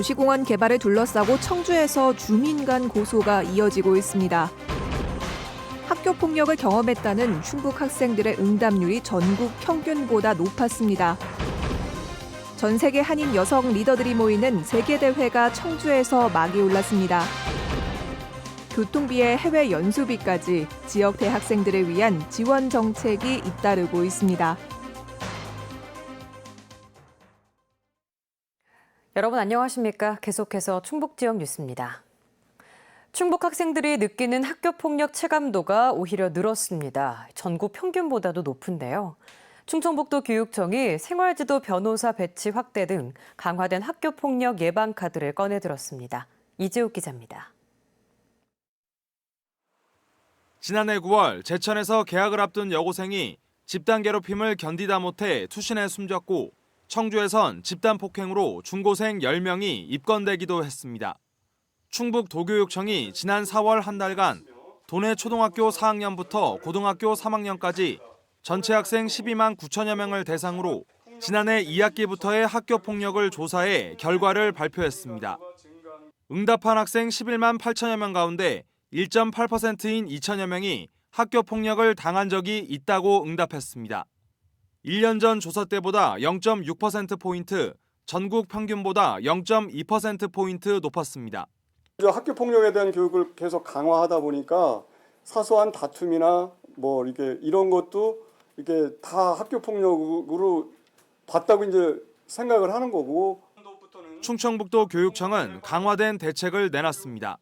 도시공원 개발을 둘러싸고 청주에서 주민 간 고소가 이어지고 있습니다. 학교 폭력을 경험했다는 충북 학생들의 응답률이 전국 평균보다 높았습니다. 전 세계 한인 여성 리더들이 모이는 세계대회가 청주에서 막이 올랐습니다. 교통비에 해외 연수비까지 지역 대학생들을 위한 지원 정책이 잇따르고 있습니다. 여러분 안녕하십니까? 계속해서 충북 지역 뉴스입니다. 충북 학생들이 느끼는 학교 폭력 체감도가 오히려 늘었습니다. 전국 평균보다도 높은데요. 충청북도 교육청이 생활지도 변호사 배치 확대 등 강화된 학교 폭력 예방 카드를 꺼내 들었습니다. 이재욱 기자입니다. 지난해 9월 제천에서 개학을 앞둔 여고생이 집단 괴롭힘을 견디다 못해 투신해 숨졌고 청주에선 집단 폭행으로 중고생 10명이 입건되기도 했습니다. 충북 도교육청이 지난 4월 한 달간 도내 초등학교 4학년부터 고등학교 3학년까지 전체 학생 12만 9천여 명을 대상으로 지난해 2학기부터의 학교 폭력을 조사해 결과를 발표했습니다. 응답한 학생 11만 8천여 명 가운데 1.8%인 2천여 명이 학교 폭력을 당한 적이 있다고 응답했습니다. 1년 전 조사 때보다 0.6%포인트, 전국 평균보다 0.2%포인트 높았습니다. 학교 폭력에 대한 교육을 계속 강화하다 보니까 사소한 다툼이나 뭐 이렇게 이런 것도 이렇게 다 학교 폭력으로 봤다고 이제 생각을 하는 거고 충청북도 교육청은 강화된 대책을 내놨습니다.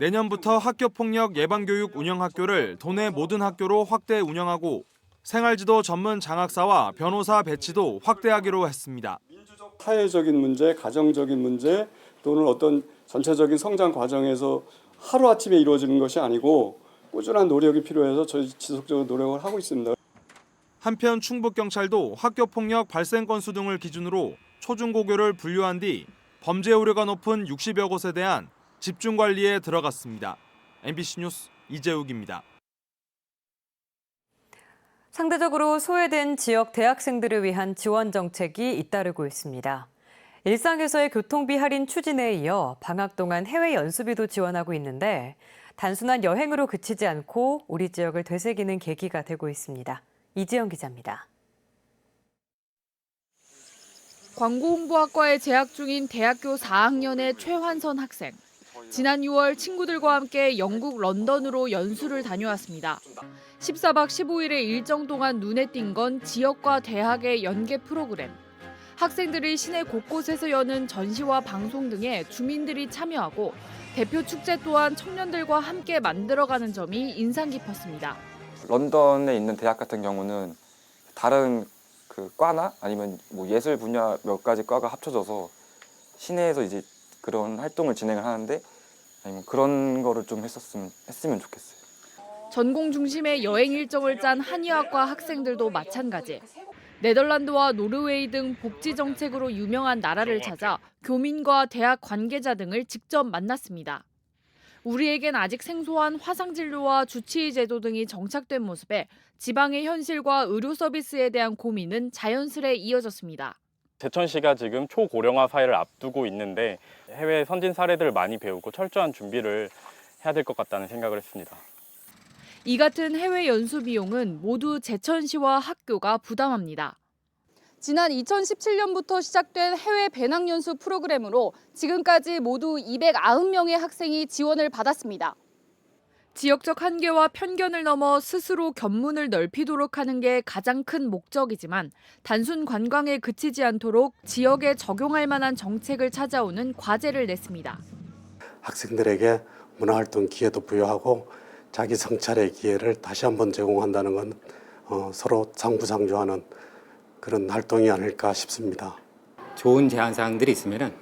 내년부터 학교 폭력 예방 교육 운영 학교를 도내 모든 학교로 확대 운영하고 생활지도 전문 장학사와 변호사 배치도 확대하기로 했습니다. 사회적인 문제, 가정적인 문제 또는 어떤 전체적인 성장 과정에서 하루 아침에 이루어지는 것이 아니고 꾸준한 노력이 필요해서 저희 지속적으로 노력을 하고 있습니다. 한편 충북경찰도 학교 폭력 발생 건수 등을 기준으로 초중고교를 분류한 뒤 범죄 우려가 높은 60여 곳에 대한 집중 관리에 들어갔습니다. MBC 뉴스 이재욱입니다. 상대적으로 소외된 지역 대학생들을 위한 지원 정책이 잇따르고 있습니다. 일상에서의 교통비 할인 추진에 이어 방학 동안 해외 연수비도 지원하고 있는데 단순한 여행으로 그치지 않고 우리 지역을 되새기는 계기가 되고 있습니다. 이지영 기자입니다. 광고홍보학과에 재학 중인 대학교 4학년의 최환선 학생. 지난 6월 친구들과 함께 영국 런던으로 연수를 다녀왔습니다. 14박 15일의 일정 동안 눈에 띈 건 지역과 대학의 연계 프로그램. 학생들이 시내 곳곳에서 여는 전시와 방송 등에 주민들이 참여하고 대표 축제 또한 청년들과 함께 만들어가는 점이 인상 깊었습니다. 런던에 있는 대학 같은 경우는 다른 그 과나 아니면 뭐 예술 분야 몇 가지 과가 합쳐져서 시내에서 이제 그런 활동을 진행을 하는데 아니면 그런 거를 좀 했었으면 했으면 좋겠어요. 전공 중심의 여행 일정을 짠 한의학과 학생들도 마찬가지. 네덜란드와 노르웨이 등 복지 정책으로 유명한 나라를 찾아 교민과 대학 관계자 등을 직접 만났습니다. 우리에겐 아직 생소한 화상 진료와 주치의 제도 등이 정착된 모습에 지방의 현실과 의료 서비스에 대한 고민은 자연스레 이어졌습니다. 제천시가 지금 초고령화 사회를 앞두고 있는데 해외 선진 사례들을 많이 배우고 철저한 준비를 해야 될 것 같다는 생각을 했습니다. 이 같은 해외 연수 비용은 모두 제천시와 학교가 부담합니다. 지난 2017년부터 시작된 해외 배낭 연수 프로그램으로 지금까지 모두 290명의 학생이 지원을 받았습니다. 지역적 한계와 편견을 넘어 스스로 견문을 넓히도록 하는 게 가장 큰 목적이지만 단순 관광에 그치지 않도록 지역에 적용할 만한 정책을 찾아오는 과제를 냈습니다. 학생들에게 문화활동 기회도 부여하고 자기 성찰의 기회를 다시 한번 제공한다는 건 어, 서로 상부상조하는 그런 활동이 아닐까 싶습니다. 좋은 제안 사항들이 있으면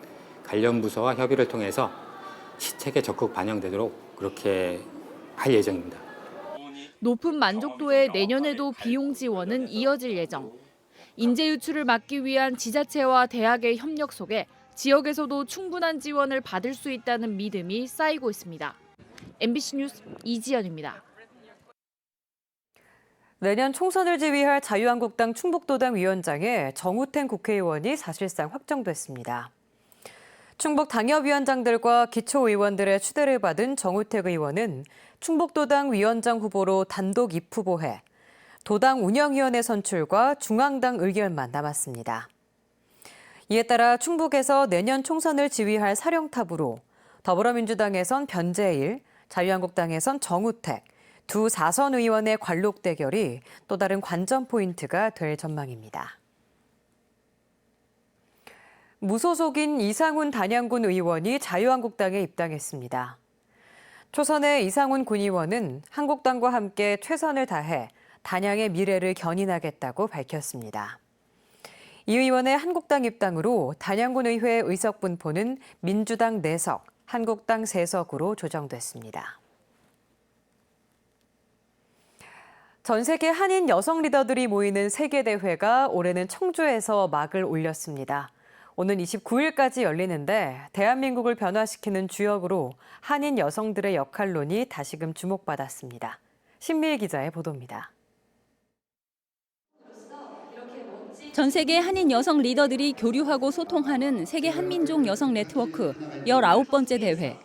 관련 부서와 협의를 통해서 시책에 적극 반영되도록 그렇게 할 예정입니다. 높은 만족도에 내년에도 비용 지원은 이어질 예정. 인재 유출을 막기 위한 지자체와 대학의 협력 속에 지역에서도 충분한 지원을 받을 수 있다는 믿음이 쌓이고 있습니다. MBC 뉴스 이지연입니다. 내년 총선을 지휘할 자유한국당 충북도당 위원장에 정우택 국회의원이 사실상 확정됐습니다. 충북 당협위원장들과 기초의원들의 추대를 받은 정우택 의원은 충북도당 위원장 후보로 단독 입후보해 도당 운영위원회 선출과 중앙당 의결만 남았습니다. 이에 따라 충북에서 내년 총선을 지휘할 사령탑으로 더불어민주당에선 변재일, 자유한국당에선 정우택, 두 사선 의원의 관록 대결이 또 다른 관전 포인트가 될 전망입니다. 무소속인 이상훈 단양군 의원이 자유한국당에 입당했습니다. 초선의 이상훈 군의원은 한국당과 함께 최선을 다해 단양의 미래를 견인하겠다고 밝혔습니다. 이 의원의 한국당 입당으로 단양군 의회 의석 분포는 민주당 4석, 한국당 3석으로 조정됐습니다. 전 세계 한인 여성 리더들이 모이는 세계 대회가 올해는 청주에서 막을 올렸습니다. 오는 29일까지 열리는데 대한민국을 변화시키는 주역으로 한인 여성들의 역할론이 다시금 주목받았습니다. 신미일 기자의 보도입니다. 전 세계 한인 여성 리더들이 교류하고 소통하는 세계 한민족 여성 네트워크 19번째 대회.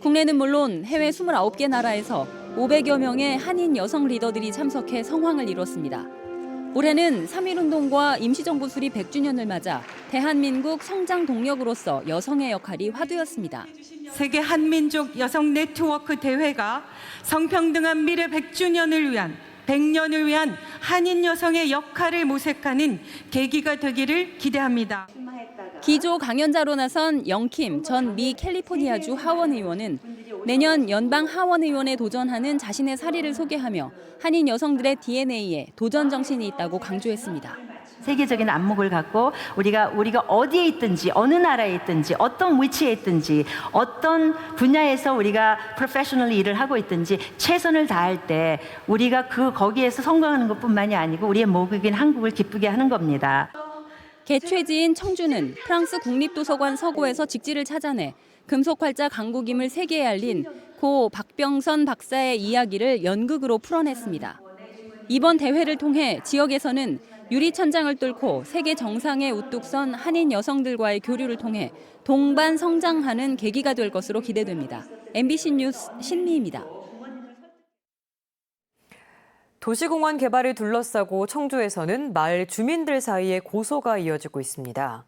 국내는 물론 해외 29개 나라에서 500여 명의 한인 여성 리더들이 참석해 성황을 이뤘습니다. 올해는 3.1운동과 임시정부 수립 100주년을 맞아 대한민국 성장 동력으로서 여성의 역할이 화두였습니다. 세계 한민족 여성 네트워크 대회가 성평등한 미래 100주년을 위한 100년을 위한 한인 여성의 역할을 모색하는 계기가 되기를 기대합니다. 기조 강연자로 나선 영킴 전 미 캘리포니아주 하원 의원은 내년 연방 하원 의원에 도전하는 자신의 사례를 소개하며 한인 여성들의 DNA에 도전 정신이 있다고 강조했습니다. 세계적인 안목을 갖고 우리가 우리가 어디에 있든지 어느 나라에 있든지 어떤 위치에 있든지 어떤 분야에서 우리가 프로페셔널리 일을 하고 있든지 최선을 다할 때 우리가 그 거기에서 성공하는 것뿐만이 아니고 우리의 모국인 한국을 기쁘게 하는 겁니다. 개최지인 청주는 프랑스 국립도서관 서고에서 직지를 찾아내 금속활자 강국임을 세계에 알린 고 박병선 박사의 이야기를 연극으로 풀어냈습니다. 이번 대회를 통해 지역에서는 유리천장을 뚫고 세계 정상에 우뚝 선 한인 여성들과의 교류를 통해 동반 성장하는 계기가 될 것으로 기대됩니다. MBC 뉴스 신미입니다. 도시공원 개발을 둘러싸고 청주에서는 마을 주민들 사이에 고소가 이어지고 있습니다.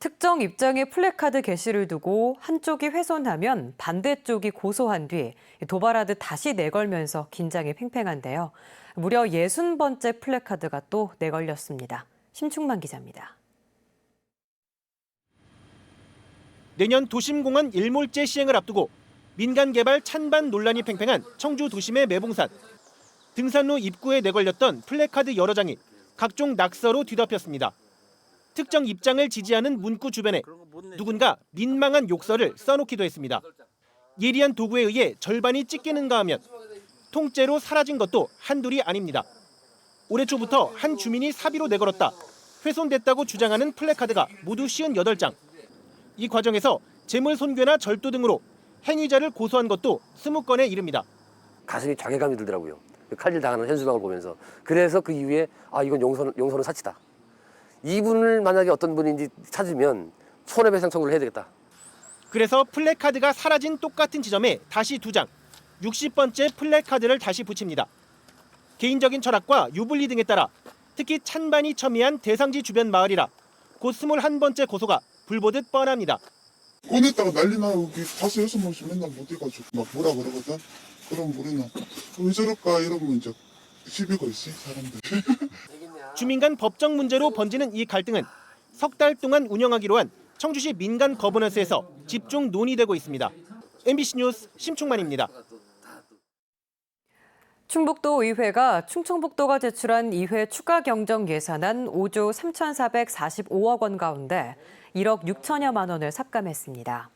특정 입장의 플래카드 게시를 두고 한쪽이 훼손하면 반대쪽이 고소한 뒤 도발하듯 다시 내걸면서 긴장이 팽팽한데요. 무려 60번째 플래카드가 또 내걸렸습니다. 심충만 기자입니다. 내년 도심공원 일몰제 시행을 앞두고 민간 개발 찬반 논란이 팽팽한 청주 도심의 매봉산. 등산로 입구에 내걸렸던 플래카드 여러 장이 각종 낙서로 뒤덮였습니다. 특정 입장을 지지하는 문구 주변에 누군가 민망한 욕설을 써놓기도 했습니다. 예리한 도구에 의해 절반이 찢기는가 하면 통째로 사라진 것도 한둘이 아닙니다. 올해 초부터 한 주민이 사비로 내걸었다. 훼손됐다고 주장하는 플래카드가 모두 58장. 이 과정에서 재물 손괴나 절도 등으로 행위자를 고소한 것도 20건에 이릅니다. 가슴이 자괴감이 들더라고요. 칼질 당하는 현수막을 보면서. 그래서 그 이후에 아 이건 용선 용선은 사치다. 이분을 만약에 어떤 분인지 찾으면 손해배상 청구를 해야 되겠다. 그래서 플래카드가 사라진 똑같은 지점에 다시 두 장, 60번째 플래카드를 다시 붙입니다. 개인적인 철학과 유불리 등에 따라 특히 찬반이 첨예한 대상지 주변 마을이라 곧 21번째 고소가 불보듯 뻔합니다. 꺼냈다가 난리 나고 다섯 여섯 명씩 맨날 못 해가지고 막 뭐라 그러거든. 그럼 우리는 왜 저럴까 이러면 이제 시비 걸지 사람들. 주민 간 법적 문제로 번지는 이 갈등은 석 달 동안 운영하기로 한 청주시 민간 거버넌스에서 집중 논의되고 있습니다. MBC 뉴스 심충만입니다. 충북도 의회가 충청북도가 제출한 이회 추가 경정 예산안 5조 3,445억 원 가운데 1억 6천여만 원을 삭감했습니다.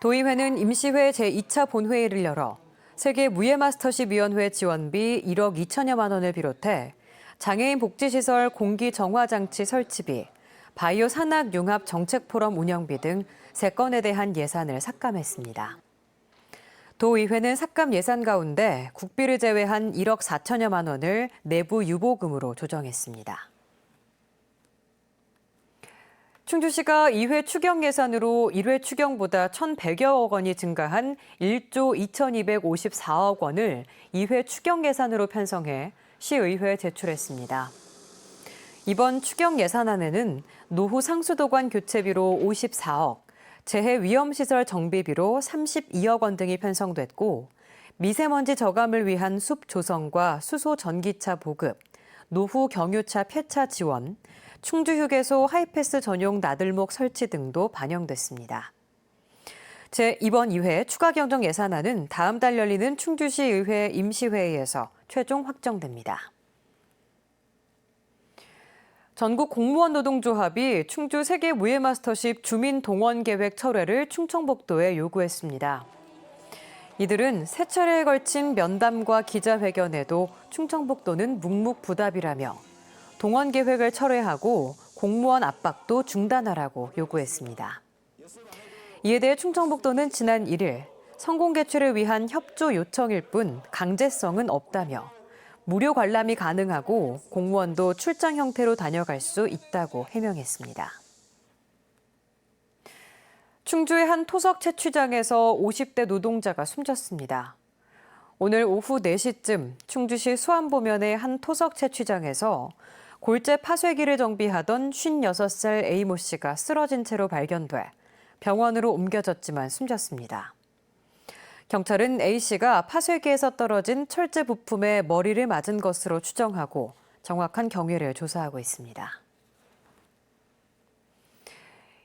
도의회는 임시회 제2차 본회의를 열어 세계 무예 마스터십 위원회 지원비 1억 2천여만 원을 비롯해 장애인 복지시설 공기 정화 장치 설치비, 바이오 산학 융합 정책 포럼 운영비 등 3건에 대한 예산을 삭감했습니다. 도의회는 삭감 예산 가운데 국비를 제외한 1억 4천여만 원을 내부 유보금으로 조정했습니다. 충주시가 2회 추경 예산으로 1회 추경보다 1,100여억 원이 증가한 1조 2,254억 원을 2회 추경 예산으로 편성해 시의회에 제출했습니다. 이번 추경 예산안에는 노후 상수도관 교체비로 54억, 재해 위험시설 정비비로 32억 원 등이 편성됐고 미세먼지 저감을 위한 숲 조성과 수소 전기차 보급, 노후 경유차 폐차 지원, 충주 휴게소 하이패스 전용 나들목 설치 등도 반영됐습니다. 제 이번 2회 추가 경정 예산안은 다음 달 열리는 충주시 의회 임시회의에서 최종 확정됩니다. 전국 공무원 노동조합이 충주 세계 무예 마스터십 주민 동원 계획 철회를 충청북도에 요구했습니다. 이들은 세 차례에 걸친 면담과 기자회견에도 충청북도는 묵묵부답이라며 동원 계획을 철회하고 공무원 압박도 중단하라고 요구했습니다. 이에 대해 충청북도는 지난 1일 성공 개최를 위한 협조 요청일 뿐 강제성은 없다며 무료 관람이 가능하고 공무원도 출장 형태로 다녀갈 수 있다고 해명했습니다. 충주의 한 토석 채취장에서 50대 노동자가 숨졌습니다. 오늘 오후 4시쯤 충주시 수안보면의 한 토석 채취장에서 골재 파쇄기를 정비하던 56살 A모 씨가 쓰러진 채로 발견돼 병원으로 옮겨졌지만 숨졌습니다. 경찰은 A 씨가 파쇄기에서 떨어진 철제 부품에 머리를 맞은 것으로 추정하고 정확한 경위를 조사하고 있습니다.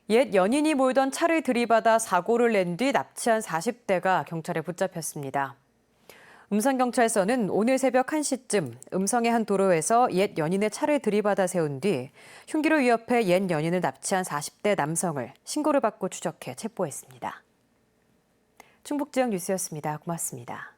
옛 연인이 몰던 차를 들이받아 사고를 낸 뒤 납치한 40대가 경찰에 붙잡혔습니다. 음성경찰서는 오늘 새벽 1시쯤 음성의 한 도로에서 옛 연인의 차를 들이받아 세운 뒤 흉기로 위협해 옛 연인을 납치한 40대 남성을 신고를 받고 추적해 체포했습니다. 충북지역 뉴스였습니다. 고맙습니다.